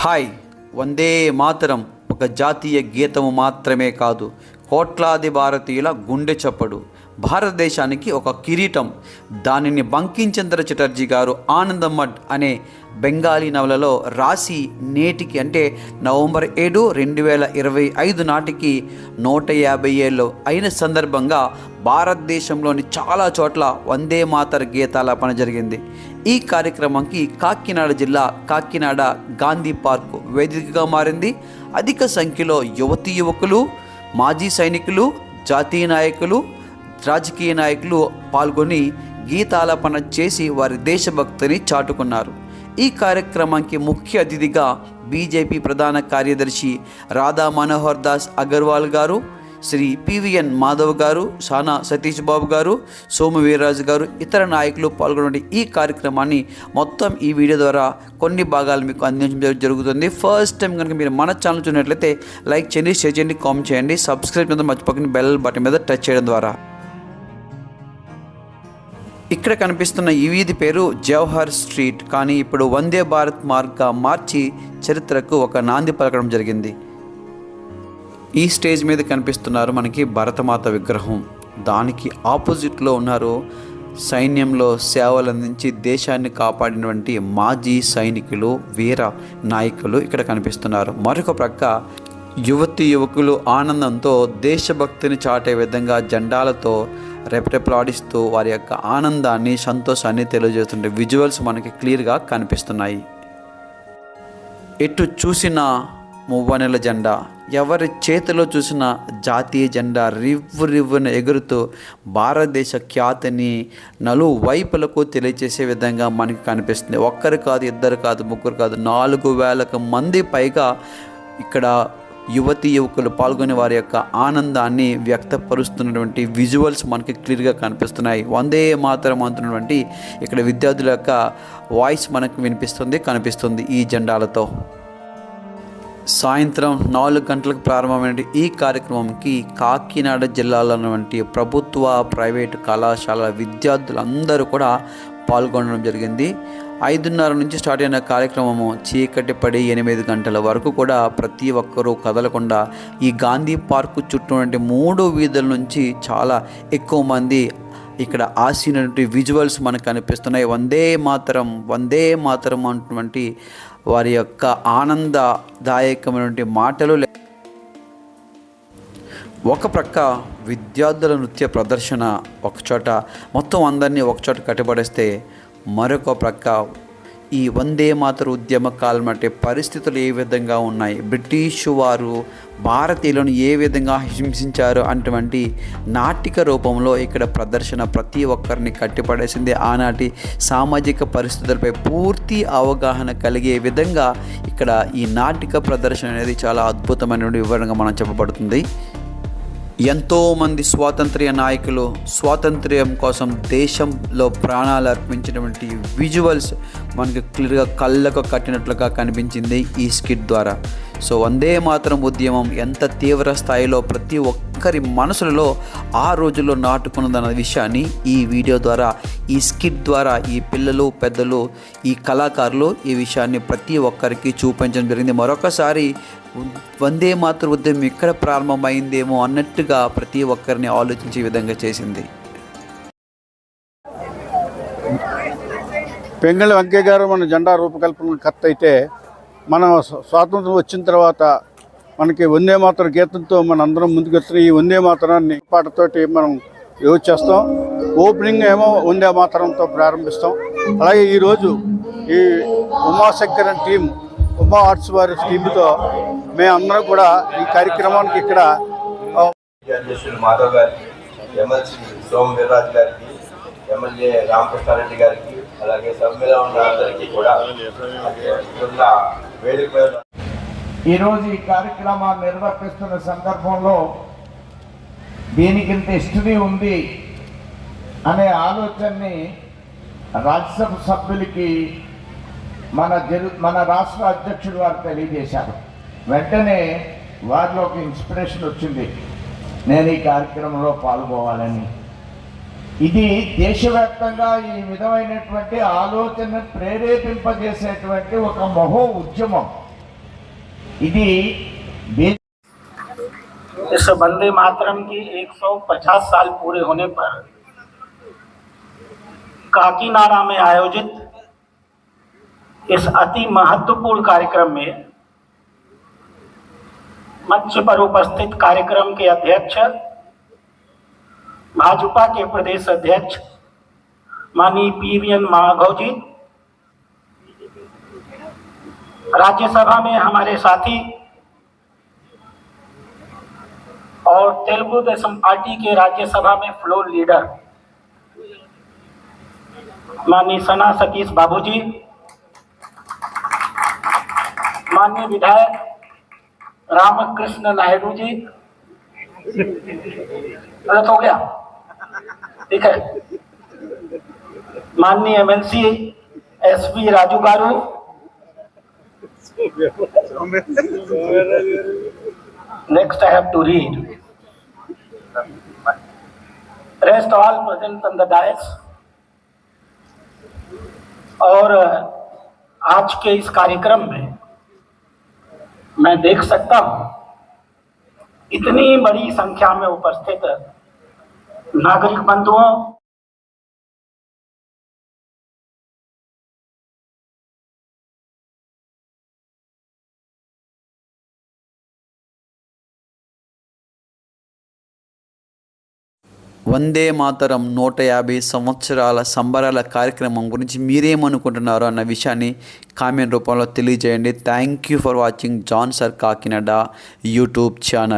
Hi Vande Mataram. ఒక జాతీయ గీతము మాత్రమే కాదు కోట్లాది భారతీయుల గుండె చప్పుడు. భారతదేశానికి ఒక కిరీటం. దానిని బంకించంద్ర చటర్జీ గారు ఆనందమడ్ అనే బెంగాలీ నవలలో రాసి నేటికి అంటే నవంబర్ ఏడు రెండు వేల ఇరవై ఐదు నాటికి నూట యాభై ఏళ్ళు అయిన సందర్భంగా భారతదేశంలోని చాలా చోట్ల వందే మాతర గీతాలాపన జరిగింది. ఈ కార్యక్రమంకి కాకినాడ జిల్లా కాకినాడ గాంధీ పార్క్ వేదికగా మారింది. అధిక సంఖ్యలో యువతీ యువకులు మాజీ సైనికులు జాతీయ నాయకులు రాజకీయ నాయకులు పాల్గొని గీతాలాపన చేసి వారి దేశభక్తిని చాటుకున్నారు. ఈ కార్యక్రమానికి ముఖ్య అతిథిగా బీజేపీ ప్రధాన కార్యదర్శి రాధా మనోహర్ దాస్ అగర్వాల్ గారు శ్రీ పివిఎన్ మాధవ్ గారు సానా సతీష్ బాబు గారు సోము వీర్రాజు గారు ఇతర నాయకులు పాల్గొనే ఈ కార్యక్రమాన్ని మొత్తం ఈ వీడియో ద్వారా కొన్ని భాగాలు మీకు అందించడం జరుగుతుంది. ఫస్ట్ టైం కనుక మీరు మన ఛానల్ చూసినట్లయితే లైక్ చేయండి షేర్ చేయండి కామెంట్ చేయండి సబ్స్క్రైబ్ మీద మర్చిపోకండి బెల్ బటన్ మీద టచ్ చేయడం ద్వారా. ఇక్కడ కనిపిస్తున్న ఈ వీధి పేరు జవహర్ స్ట్రీట్. కానీ ఇప్పుడు వందే భారత్ మార్గ్గా మార్చి చరిత్రకు ఒక నాంది పలకడం జరిగింది. ఈ స్టేజ్ మీద కనిపిస్తున్నారు మనకి భరతమాత విగ్రహం. దానికి ఆపోజిట్లో ఉన్నారు సైన్యంలో సేవలు అందించి దేశాన్ని కాపాడినటువంటి మాజీ సైనికులు వీర నాయకులు ఇక్కడ కనిపిస్తున్నారు. మరొక ప్రక్క యువతి యువకులు ఆనందంతో దేశభక్తిని చాటే విధంగా జెండాలతో రెపరెపలాడిస్తూ వారి యొక్క ఆనందాన్ని సంతోషాన్ని తెలియజేస్తుంటే విజువల్స్ మనకి క్లియర్గా కనిపిస్తున్నాయి. ఎటు చూసిన మువ్వనెల జెండా ఎవరి చేతిలో చూసిన జాతీయ జెండా రివ్వు రివ్వున ఎగురుతూ భారతదేశ ఖ్యాతిని నలు వైపులకు తెలియచేసే విధంగా మనకి కనిపిస్తుంది. ఒక్కరు కాదు ఇద్దరు కాదు ముగ్గురు కాదు నాలుగు వేలకు మంది పైగా ఇక్కడ యువతి యువకులు పాల్గొనే వారి యొక్క ఆనందాన్ని వ్యక్తపరుస్తున్నటువంటి విజువల్స్ మనకి క్లియర్గా కనిపిస్తున్నాయి. వందే మాతరం అంటున్నటువంటి ఇక్కడ విద్యార్థుల యొక్క వాయిస్ మనకు వినిపిస్తుంది కనిపిస్తుంది ఈ జెండాలతో. సాయంత్రం నాలుగు గంటలకు ప్రారంభమైన ఈ కార్యక్రమంకి కాకినాడ జిల్లాలో ఉన్నటువంటి ప్రభుత్వ ప్రైవేటు కళాశాల విద్యార్థులందరూ కూడా పాల్గొనడం జరిగింది. ఐదున్నర నుంచి స్టార్ట్ అయిన కార్యక్రమము చీకటి పడి ఎనిమిది గంటల వరకు కూడా ప్రతి ఒక్కరూ కదలకుండా ఈ గాంధీ పార్కు చుట్టూ మూడు వీధుల నుంచి చాలా ఎక్కువ మంది ఇక్కడ ఆసినటువంటి విజువల్స్ మనకు కనిపిస్తున్నాయి. వందే మాతరం వందే మాతరం అన్నటువంటి వారి యొక్క ఆనందదాయకమైనటువంటి మాటలు లే- ఒక ప్రక్క విద్యార్థుల నృత్య ప్రదర్శన ఒకచోట మొత్తం అందరినీ ఒకచోట కట్టుబడేస్తే మరొక ప్రక్క ఈ వందే మాతర ఉద్యమ కాలం అంటే పరిస్థితులు ఏ విధంగా ఉన్నాయి? బ్రిటిష్ వారు భారతీయులను ఏ విధంగా హింసించారు అటువంటి నాటిక రూపంలో ఇక్కడ ప్రదర్శన ప్రతి ఒక్కరిని కట్టిపడేసింది. ఆనాటి సామాజిక పరిస్థితులపై పూర్తి అవగాహన కలిగే విధంగా ఇక్కడ ఈ నాటిక ప్రదర్శన అనేది చాలా అద్భుతమైన వివరంగా మనం చెప్పబడుతుంది. ఎంతోమంది స్వాతంత్ర్య నాయకులు స్వాతంత్ర్యం కోసం దేశంలో ప్రాణాలు అర్పించినటువంటి విజువల్స్ మనకి క్లియర్గా కళ్ళకు కట్టినట్లుగా కనిపించింది ఈ స్కిట్ ద్వారా. సో వందే మాత్రం ఉద్యమం ఎంత తీవ్ర స్థాయిలో ప్రతి ఒక్కరి మనసులలో ఆ రోజుల్లో నాటుకున్నదన్న విషయాన్ని ఈ వీడియో ద్వారా ఈ స్కిట్ ద్వారా ఈ పిల్లలు పెద్దలు ఈ కళాకారులు ఈ విషయాన్ని ప్రతి ఒక్కరికి చూపించడం జరిగింది. మరొకసారి వందే మాతృ ఉద్యమం ఇక్కడ ప్రారంభమైందేమో అన్నట్టుగా ప్రతి ఒక్కరిని ఆలోచించే విధంగా చేసింది. పెంగళి వెంకయ్య గారు మన జెండా రూపకల్పన కర్త అయితే మన స్వాతంత్రం వచ్చిన తర్వాత మనకి వందే మాతర గీతంతో మన అందరం ముందుకొచ్చిన ఈ వందే మాతరాన్ని పాటతోటి మనం యూజ్ చేస్తాం. ఓపెనింగ్ ఏమో వందే మాతరంతో ప్రారంభిస్తాం. అలాగే ఈరోజు ఈ ఉమాశంకర్ టీం ఉమా ఆర్ట్స్ వారి టీంతో మేమందరం కూడా ఈ కార్యక్రమానికి ఇక్కడ ఆ, అధ్యక్షులు మాధవ్ గారికి ఎమ్మెల్సీ సోమ వీర్రాజు గారికి ఎమ్మెల్యే రామకృష్ణారెడ్డి గారికి అలాగే సభ్యుల ఉన్న అందరికీ కూడా ఉన్న ఈరోజు ఈ కార్యక్రమాన్ని నిర్వర్తిస్తున్న సందర్భంలో దీనికి ఇంత హిస్టరీ ఉంది అనే ఆలోచనని రాజ్యసభ సభ్యులకి మన జరు మన రాష్ట్ర అధ్యక్షుడు వారు తెలియజేశారు వెంటనే వారిలో ఒక ఇన్స్పిరేషన్ వచ్చింది నేను ఈ కార్యక్రమంలో పాల్గొవాలని ఇది దేశవ్యాప్తంగా ఈ విధమైనటువంటి ఆలోచన ప్రేరేపింపజేసేటువంటి ఒక మహో ఉద్యమం ఇది బే- इस वंदे मातरम की 150 साल पूरे होने पर काकीनाडा में आयोजित इस अति महत्वपूर्ण कार्यक्रम में मंच पर उपस्थित कार्यक्रम के अध्यक्ष, भाजपा के प्रदेश अध्यक्ष माननीय P V N Madhav ji, Rajya Sabha में हमारे साथी और तेलुगु देशम पार्टी के राज्यसभा में फ्लोर लीडर माननीय सना सतीश बाबूजी माननीय विधायक रामकृष्ण नायडू जी गलत हो गया ठीक है माननीय MLC S P Raju garu Next, I have to read. Rest all present on the dais. और आज के इस कार्यक्रम में मैं देख सकता हूँ। इतनी बड़ी संख्या में उपस्थित नागरिक बंधुओं వందే మాతరం నూట యాభై సంవత్సరాల సంబరాల కార్యక్రమం గురించి మీరేమనుకుంటున్నారో అన్న విషయాన్ని కామెంట్ రూపంలో తెలియజేయండి. Thank you for watching John sir Kakinada YouTube channel